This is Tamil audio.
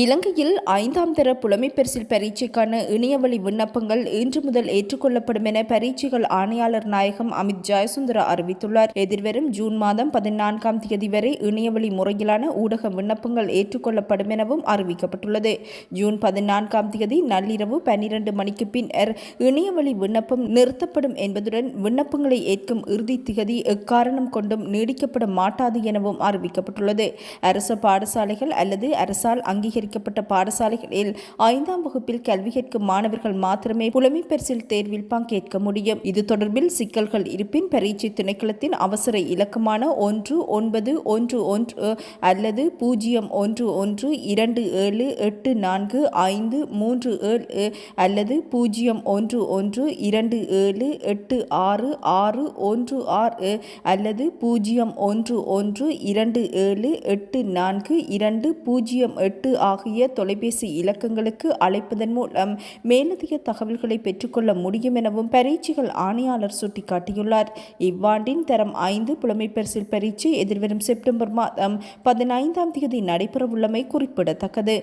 இலங்கையில் ஐந்தாம் தர புலமைப்பரிசில் பரீட்சைக்கான இணையவழி விண்ணப்பங்கள் இன்று முதல் ஏற்றுக்கொள்ளப்படும் என பரீட்சைகள் ஆணையாளர் நாயகம் அமித் ஜெயசுந்தர அறிவித்துள்ளார். எதிர்வரும் ஜூன் மாதம் பதினான்காம் தேதி வரை இணையவழி முறையிலான ஊடக விண்ணப்பங்கள் ஏற்றுக்கொள்ளப்படும் எனவும் அறிவிக்கப்பட்டுள்ளது. ஜூன் பதினான்காம் தேதி நள்ளிரவு பன்னிரண்டு மணிக்கு பின்னர் இணையவழி விண்ணப்பம் நிறுத்தப்படும் என்பதுடன் விண்ணப்பங்களை ஏற்கும் இறுதி திகதி எக்காரணம் கொண்டும் நீடிக்கப்பட மாட்டாது எனவும் அறிவிக்கப்பட்டுள்ளது. அரசு பாடசாலைகள் அல்லது அரசால் அங்கீகரி அங்கீகரிக்கப்பட்ட பாடசாலைகளில் ஐந்தாம் வகுப்பில் கல்வி கேட்கும் மாணவர்கள் மாத்திரமே புலமை பரிசில் தேர்வில் பங்கேற்க முடியும். இது தொடர்பில் சிக்கல்கள் இருப்பின் பரீட்சை திணைக்களத்தின் அவசர இலக்கமான ஒன்று ஒன்பது ஒன்று ஒன்று அல்லது பூஜ்ஜியம் ஒன்று ஒன்று இரண்டு ஏழு எட்டு நான்கு ஐந்து மூன்று ஏழு அல்லது பூஜ்ஜியம் ஒன்று ஒன்று இரண்டு ஏழு எட்டு ஆறு ஆறு ஒன்று ஆறு அல்லது பூஜ்ஜியம் ஒன்று ஒன்று இரண்டு ஏழு எட்டு நான்கு இரண்டு பூஜ்ஜியம் எட்டு ஆகிய தொலைபேசி இலக்கங்களுக்கு அழைப்பதன் மூலம் மேலதிக தகவல்களை பெற்றுக்கொள்ள முடியும் எனவும் பரீட்சைகள் ஆணையாளர் சுட்டிக்காட்டியுள்ளார். இவ்வாண்டின் தரம் ஐந்து புலமை பரிசில் பரீட்சை எதிர்வரும் செப்டம்பர் மாதம் பதினைந்தாம் தேதி நடைபெறவுள்ளமை குறிப்பிடத்தக்கது.